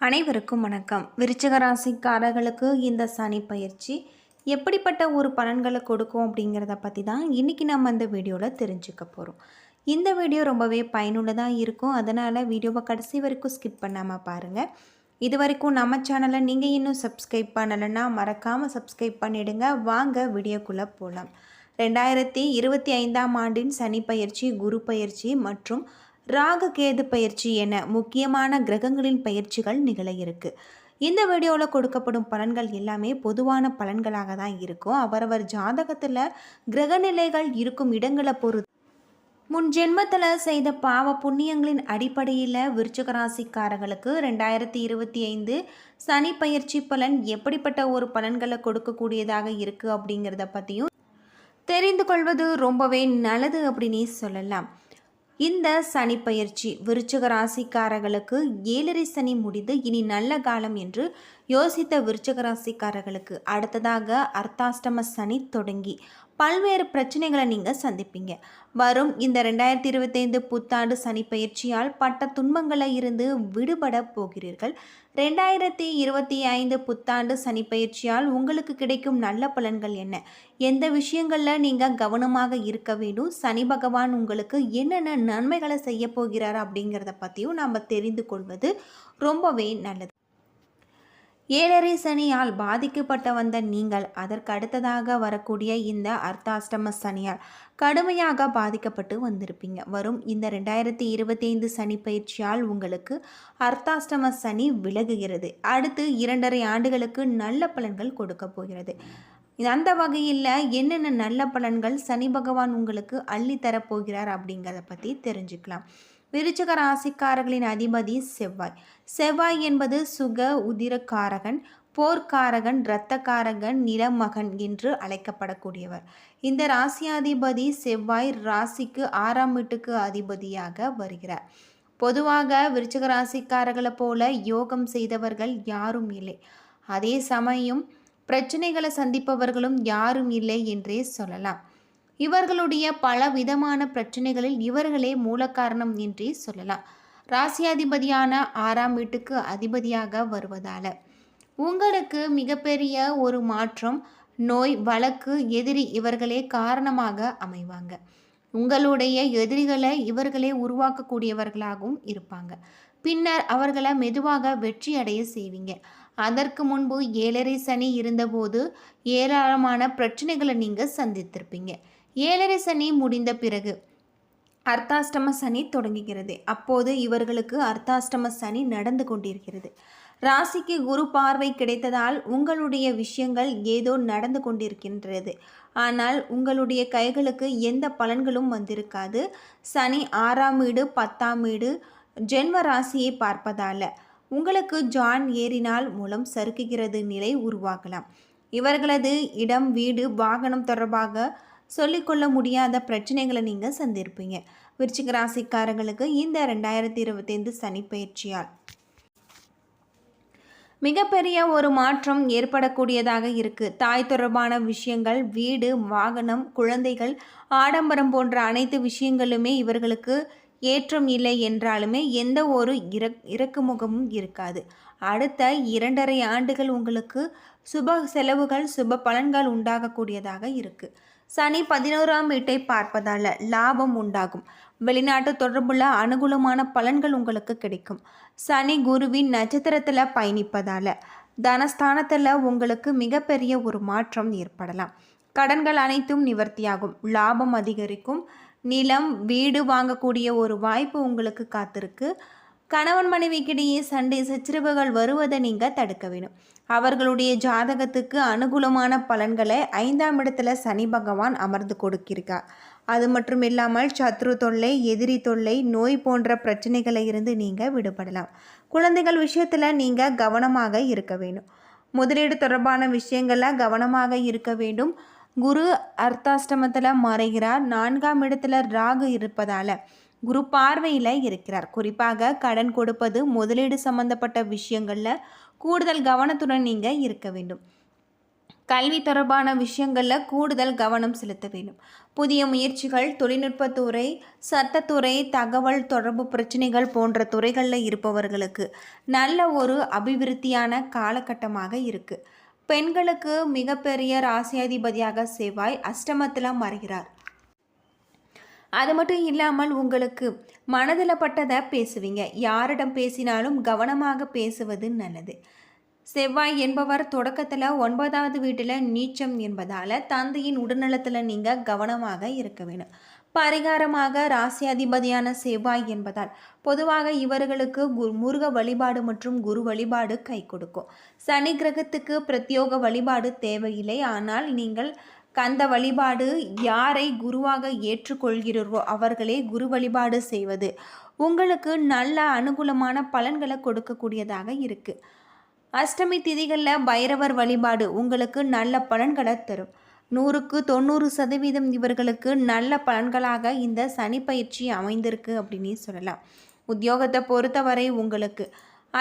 அனைவருக்கும் வணக்கம். விருச்சிக ராசிக்காரர்களுக்கு இந்த சனி பயிற்சி எப்படிப்பட்ட ஒரு பலன்களை கொடுக்கும் அப்படிங்கிறத பற்றி தான் இன்றைக்கி நம்ம இந்த வீடியோவில் தெரிஞ்சுக்க போகிறோம் இந்த வீடியோ ரொம்பவே பயனுள்ளதாக இருக்கும். அதனால் வீடியோவை கடைசி வரைக்கும் ஸ்கிப் பண்ணாமல் பாருங்கள் இது வரைக்கும் நம்ம சேனலை நீங்கள் இன்னும் சப்ஸ்கிரைப் பண்ணலைன்னா மறக்காமல் சப்ஸ்கிரைப் பண்ணிவிடுங்க வாங்க வீடியோக்குள்ளே போகலாம் ரெண்டாயிரத்தி இருபத்தி ஐந்தாம் ஆண்டின் சனி பயிற்சி குரு பயிற்சி மற்றும் ராகு கேது பயிற்சி என முக்கியமான கிரகங்களின் பயிற்சிகள் நிகழ இருக்கு. இந்த வீடியோவில் கொடுக்கப்படும் பலன்கள் எல்லாமே பொதுவான பலன்களாக தான் இருக்கும். அவரவர் ஜாதகத்தில் கிரகநிலைகள் இருக்கும் இடங்களை பொறுத்து. முன் ஜென்மத்தில் செய்த பாவ புண்ணியங்களின் அடிப்படையில் விருச்சகராசிக்காரர்களுக்கு ரெண்டாயிரத்தி இருபத்தி ஐந்து சனி பயிற்சி பலன் எப்படிப்பட்ட ஒரு பலன்களை கொடுக்கக்கூடியதாக இருக்குது அப்படிங்கிறத பற்றியும் தெரிந்து கொள்வது ரொம்பவே நல்லது அப்படின்னே சொல்லலாம். இந்த சனி பயிற்சி விருச்சிக ராசிக்காரர்களுக்கு ஏழரை சனி முடிந்து இனி நல்ல காலம் என்று யோசித்த விருச்சகராசிக்காரர்களுக்கு அடுத்ததாக அர்த்தாஷ்டம சனி தொடங்கி. பல்வேறு பிரச்சனைகளை நீங்கள் சந்திப்பீங்க. வரும் இந்த ரெண்டாயிரத்தி இருபத்தைந்து புத்தாண்டு சனி பயிற்சியால் பட்ட துன்பங்களை இருந்து விடுபட போகிறீர்கள். ரெண்டாயிரத்தி இருபத்தி ஐந்து புத்தாண்டு சனி பயிற்சியால் உங்களுக்கு கிடைக்கும் நல்ல பலன்கள் என்ன? எந்த விஷயங்களில் நீங்கள் கவனமாக இருக்க வேண்டும்? சனி பகவான் உங்களுக்கு என்னென்ன நன்மைகளை செய்ய போகிறார் அப்படிங்கிறத பற்றியும் நாம் தெரிந்து கொள்வது ரொம்பவே நல்லது. ஏழரை சனியால் பாதிக்கப்பட்ட வந்த நீங்கள் அதற்கு அடுத்ததாக வரக்கூடிய இந்த அர்த்தாஷ்டம சனியால் கடுமையாக பாதிக்கப்பட்டு வந்திருப்பீங்க. வரும் இந்த ரெண்டாயிரத்தி இருபத்தி ஐந்து சனி பயிற்சியால் உங்களுக்கு அர்த்தாஷ்டம சனி விலகுகிறது. அடுத்து இரண்டரை ஆண்டுகளுக்கு நல்ல பலன்கள் கொடுக்க போகிறது. அந்த வகையில் என்னென்ன நல்ல பலன்கள் சனி பகவான் உங்களுக்கு அள்ளி தரப்போகிறார் அப்படிங்கிறத பற்றி தெரிஞ்சுக்கலாம். விருச்சக ராசிக்காரர்களின் அதிபதி செவ்வாய். செவ்வாய் என்பது சுக உதிரக்காரகன் போர்க்காரகன் இரத்தக்காரகன் நிலமகன் என்று அழைக்கப்படக்கூடியவர். இந்த ராசியாதிபதி செவ்வாய் ராசிக்கு ஆறாம் வீட்டுக்கு அதிபதியாக வருகிறார். பொதுவாக விருச்சக ராசிக்காரர்களை போல யோகம் செய்தவர்கள் யாரும் இல்லை. அதே சமயம் பிரச்சனைகளை சந்திப்பவர்களும் யாரும் இல்லை என்றே சொல்லலாம். இவர்களுடைய பல விதமான பிரச்சனைகளில் இவர்களே மூல காரணம் என்றே சொல்லலாம். ராசியாதிபதியான ஆறாம் வீட்டுக்கு அதிபதியாக வருவதால். உங்களுக்கு மிகப்பெரிய ஒரு மாற்றம் நோய் வழக்கு எதிரி இவர்களே காரணமாக அமைவாங்க. உங்களுடைய எதிரிகளை இவர்களே உருவாக்கக்கூடியவர்களாகவும் இருப்பாங்க. பின்னர் அவர்களை மெதுவாக வெற்றி அடைய செய்வீங்க. அதற்கு முன்பு ஏழரை சனி இருந்தபோது ஏராளமான பிரச்சனைகளை நீங்கள் சந்தித்திருப்பீங்க. ஏழரை சனி முடிந்த பிறகு அர்த்தாஷ்டம சனி தொடங்குகிறது. அப்போது இவர்களுக்கு அர்த்தாஷ்டம சனி நடந்து கொண்டிருக்கிறது. ராசிக்கு குரு பார்வை கிடைத்ததால் உங்களுடைய விஷயங்கள் ஏதோ நடந்து கொண்டிருக்கின்றது. ஆனால் உங்களுடைய கைகளுக்கு எந்த பலன்களும் வந்திருக்காது. சனி ஆறாம் வீடு பத்தாம் வீடு ஜென்ம ராசியை பார்ப்பதால. உங்களுக்கு ஜான் ஏறினால் மூலம் சறுக்குகிறது நிலை உருவாகலாம். இவர்களது இடம் வீடு வாகனம் தொடர்பாக சொல்லிக்கொள்ள முடியாத பிரச்சனைகளை நீங்கள் சந்திருப்பீங்க. விருச்சிக ராசிக்காரங்களுக்கு இந்த ரெண்டாயிரத்தி இருபத்தைந்து சனி பயிற்சியால். மிகப்பெரிய ஒரு மாற்றம் ஏற்படக்கூடியதாக இருக்குது தாய் தொடர்பான விஷயங்கள் வீடு வாகனம் குழந்தைகள் ஆடம்பரம் போன்ற அனைத்து விஷயங்களுமே இவர்களுக்கு ஏற்றம் இல்லை என்றாலுமே எந்த ஒரு இற இறக்குமுகமும் இருக்காது. அடுத்த இரண்டரை ஆண்டுகள் உங்களுக்கு சுப செலவுகள் சுப பலன்கள் உண்டாகக்கூடியதாக இருக்குது சனி பதினோராம் வீட்டை பார்ப்பதால் லாபம் உண்டாகும். வெளிநாட்டு தொடர்புள்ள அனுகூலமான பலன்கள் உங்களுக்கு கிடைக்கும். சனி குருவின் நட்சத்திரத்தில் பயணிப்பதால் தனஸ்தானத்தில் உங்களுக்கு மிகப்பெரிய ஒரு மாற்றம் ஏற்படலாம். கடன்கள் அனைத்தும் நிவர்த்தியாகும். லாபம் அதிகரிக்கும். நிலம் வீடு வாங்கக்கூடிய ஒரு வாய்ப்பு உங்களுக்கு காத்திருக்கு. கணவன் மனைவிக்கிடையே சண்டை சச்சரவுகள் வருவதை நீங்கள் தடுக்க வேணும். அவர்களுடைய ஜாதகத்துக்கு அனுகூலமான பலன்களை ஐந்தாம் இடத்துல சனி பகவான் அமர்ந்து கொடுக்கிறார் அது மட்டும் இல்லாமல் சத்ரு தொல்லை எதிரி தொல்லை நோய் போன்ற பிரச்சனைகளை இருந்து நீங்கள் விடுபடலாம். குழந்தைகள் விஷயத்தில் நீங்கள் கவனமாக இருக்க வேண்டும் முதலீடு தொடர்பான விஷயங்களில் கவனமாக இருக்க வேண்டும். குரு அர்த்தாஷ்டமத்தில் மறைகிறார். நான்காம் இடத்துல ராகு இருப்பதால் குரு பார்வையில் இருக்கிறார். குறிப்பாக கடன் கொடுப்பது முதலீடு சம்பந்தப்பட்ட விஷயங்களில் கூடுதல் கவனத்துடன் நீங்கள் இருக்க வேண்டும். கல்வி தொடர்பான விஷயங்களில் கூடுதல் கவனம் செலுத்த வேண்டும். புதிய முயற்சிகள் தொழில்நுட்பத்துறை சட்டத்துறை தகவல் தொடர்பு பிரச்சனைகள் போன்ற துறைகளில் இருப்பவர்களுக்கு நல்ல ஒரு அபிவிருத்தியான காலகட்டமாக இருக்குது பெண்களுக்கு மிகப்பெரிய ராசியாதிபதியாக செவ்வாய் அஷ்டமத்தில் மறைகிறார். அது மட்டும் இல்லாமல் உங்களுக்கு மனதில் பட்டதை பேசுவீங்க. யாரிடம் பேசினாலும் கவனமாக பேசுவது நல்லது. செவ்வாய் என்பவர் தொடக்கத்தில் ஒன்பதாவது வீட்டில் நீச்சம் என்பதால் தந்தையின் உடல்நலத்தில் நீங்கள் கவனமாக இருக்க வேணும். பரிகாரமாக ராசி அதிபதியான செவ்வாய் என்பதால் பொதுவாக இவர்களுக்கு குரு முருக வழிபாடு மற்றும் குரு வழிபாடு கை கொடுக்கும். சனி கிரகத்துக்கு பிரத்யோக வழிபாடு தேவையில்லை. ஆனால் நீங்கள் கந்த வழிபாடு யாரை குருவாக ஏற்றுக்கொள்கிறீர்களோ அவர்களே குரு வழிபாடு செய்வது உங்களுக்கு நல்ல அனுகூலமான பலன்களை கொடுக்கக்கூடியதாக இருக்குது அஷ்டமி திதிகளில் பைரவர் வழிபாடு உங்களுக்கு நல்ல பலன்களை தரும். நூறுக்கு தொண்ணூறு சதவீதம் இவர்களுக்கு நல்ல பலன்களாக இந்த சனி பயிற்சி அமைந்திருக்கு அப்படின்னு சொல்லலாம். உத்தியோகத்தை பொறுத்தவரை உங்களுக்கு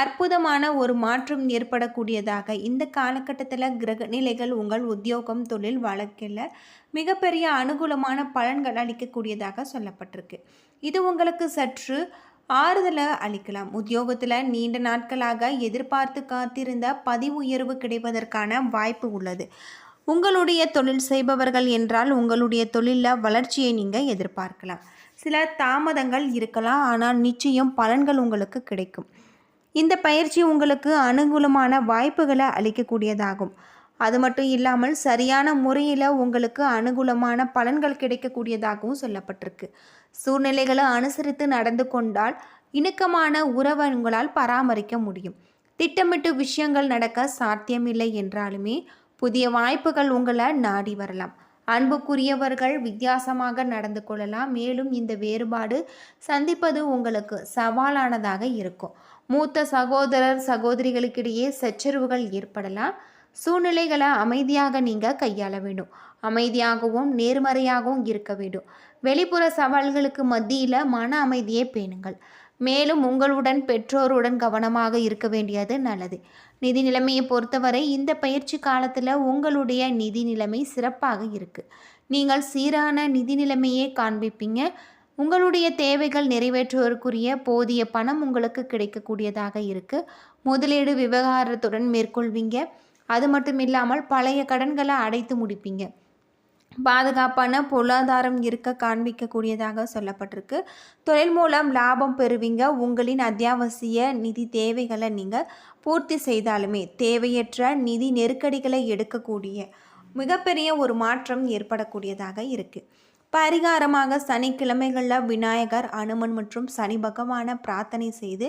அற்புதமான ஒரு மாற்றம் ஏற்படக்கூடியதாக இந்த காலகட்டத்தில் கிரக நிலைகள் உங்கள் உத்தியோகம் தொழில் வழக்கில் மிகப்பெரிய அனுகூலமான பலன்கள் அளிக்கக்கூடியதாக சொல்லப்பட்டிருக்கு. இது உங்களுக்கு சற்று ஆறுதலை அளிக்கலாம். உத்தியோகத்தில் நீண்ட நாட்களாக எதிர்பார்த்து காத்திருந்த பதிவு உயர்வு கிடைப்பதற்கான வாய்ப்பு உள்ளது. உங்களுடைய தொழில் செய்பவர்கள் என்றால் உங்களுடைய தொழிலில் வளர்ச்சியை நீங்கள் எதிர்பார்க்கலாம். சில தாமதங்கள் இருக்கலாம் ஆனால் நிச்சயம் பலன்கள் உங்களுக்கு கிடைக்கும். இந்த பயிற்சி உங்களுக்கு அனுகூலமான வாய்ப்புகளை அளிக்கக்கூடியதாகும். அது மட்டும் இல்லாமல் சரியான முறையில் உங்களுக்கு அனுகூலமான பலன்கள் கிடைக்கக்கூடியதாகவும் சொல்லப்பட்டிருக்கு. சூழ்நிலைகளை அனுசரித்து நடந்து கொண்டால் இணக்கமான உறவை உங்களால் பராமரிக்க முடியும். திட்டமிட்டு விஷயங்கள் நடக்க சாத்தியமில்லை என்றாலுமே புதிய வாய்ப்புகள் உங்களை நாடி வரலாம். அன்புக்குரியவர்கள் வித்தியாசமாக நடந்து கொள்ளலாம். மேலும் இந்த வேறுபாடு சந்திப்பது உங்களுக்கு சவாலானதாக இருக்கும். மூத்த சகோதரர் சகோதரிகளுக்கிடையே சச்சரவுகள் ஏற்படலாம். சூழ்நிலைகளை அமைதியாக நீங்கள் கையாள வேண்டும். அமைதியாகவும் நேர்மறையாகவும் இருக்க வேண்டும். வெளிப்புற சவால்களுக்கு மத்தியில் மன அமைதியை பேணுங்கள். மேலும் உங்களுடன் பெற்றோருடன் கவனமாக இருக்க வேண்டியது நல்லது. நிதி நிலைமையை பொறுத்தவரை இந்த பயிற்சி காலத்தில் உங்களுடைய நிதி நிலைமை சிறப்பாக இருக்குது நீங்கள் சீரான நிதி நிலைமையே காண்பிப்பீங்க. உங்களுடைய தேவைகள் நிறைவேற்றுவதற்குரிய போதிய பணம் உங்களுக்கு கிடைக்கக்கூடியதாக இருக்குது முதலீடு விவகாரத்துடன் மேற்கொள்வீங்க. அது மட்டும் இல்லாமல் பழைய கடன்களை அடைத்து முடிப்பீங்க. பாதுகாப்பான பொருளாதாரம் இருக்க காண்பிக்கக்கூடியதாக சொல்லப்பட்டிருக்கு. தொழில் மூலம் லாபம் பெறுவீங்க. உங்களின் அத்தியாவசிய நிதி தேவைகளை நீங்கள் பூர்த்தி செய்தாலுமே தேவையற்ற நிதி நெருக்கடிகளை எடுக்கக்கூடிய மிகப்பெரிய ஒரு மாற்றம் ஏற்படக்கூடியதாக இருக்குது பரிகாரமாக சனிக்கிழமைகளில் விநாயகர் அனுமன் மற்றும் சனி பகவான பிரார்த்தனை செய்து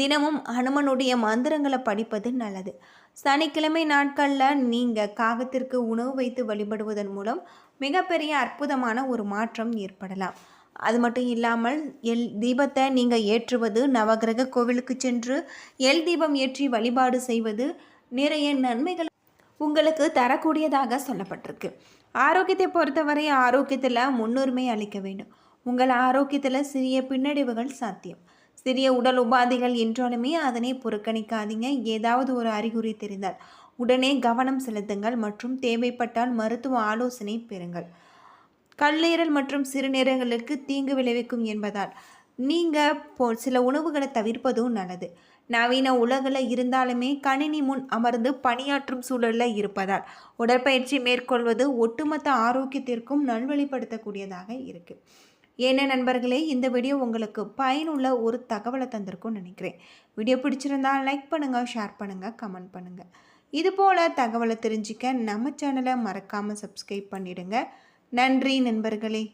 தினமும் அனுமனுடைய மந்திரங்களை படிப்பது நல்லது. சனிக்கிழமை நாட்களில் நீங்கள் காகத்திற்கு உணவு வைத்து வழிபடுவதன் மூலம் மிகப்பெரிய அற்புதமான ஒரு மாற்றம் ஏற்படலாம். அது மட்டும் இல்லாமல் எல் தீபத்தை நீங்கள் ஏற்றுவது நவகிரக கோவிலுக்கு சென்று எல் தீபம் ஏற்றி வழிபாடு செய்வது நிறைய நன்மைகள் உங்களுக்கு தரக்கூடியதாக சொல்லப்பட்டிருக்கு. ஆரோக்கியத்தை பொறுத்தவரை ஆரோக்கியத்தில் முன்னுரிமை அளிக்க வேண்டும். உங்கள் ஆரோக்கியத்தில் சிறிய பின்னடைவுகள் சாத்தியம். சிறிய உடல் உபாதைகள் என்றாலுமே அதனை புறக்கணிக்காதீங்க. ஏதாவது ஒரு அறிகுறி தெரிந்தால் உடனே கவனம் செலுத்துங்கள் மற்றும் தேவைப்பட்டால் மருத்துவ ஆலோசனை பெறுங்கள். கல்லீரல் மற்றும் சிறுநீரகங்களுக்கு தீங்கு விளைவிக்கும் என்பதால் நீங்கள் போ சில உணவுகளை தவிர்ப்பதும் நல்லது. நவீன உலகில் இருந்தாலுமே கணினி முன் அமர்ந்து பணியாற்றும் சூழலில் இருப்பதால் உடற்பயிற்சி மேற்கொள்வது ஒட்டுமொத்த ஆரோக்கியத்திற்கும் நல்வழிப்படுத்தக்கூடியதாக இருக்குது என்ன நண்பர்களே இந்த வீடியோ உங்களுக்கு பயனுள்ள ஒரு தகவலை தந்திருக்கும்னு நினைக்கிறேன். வீடியோ பிடிச்சிருந்தா லைக் பண்ணுங்கள் ஷேர் பண்ணுங்கள் கமெண்ட் பண்ணுங்கள் இது போல் தகவலை தெரிஞ்சிக்க நம்ம சேனலை மறக்காமல் சப்ஸ்கிரைப் பண்ணிடுங்க. நன்றி நண்பர்களே.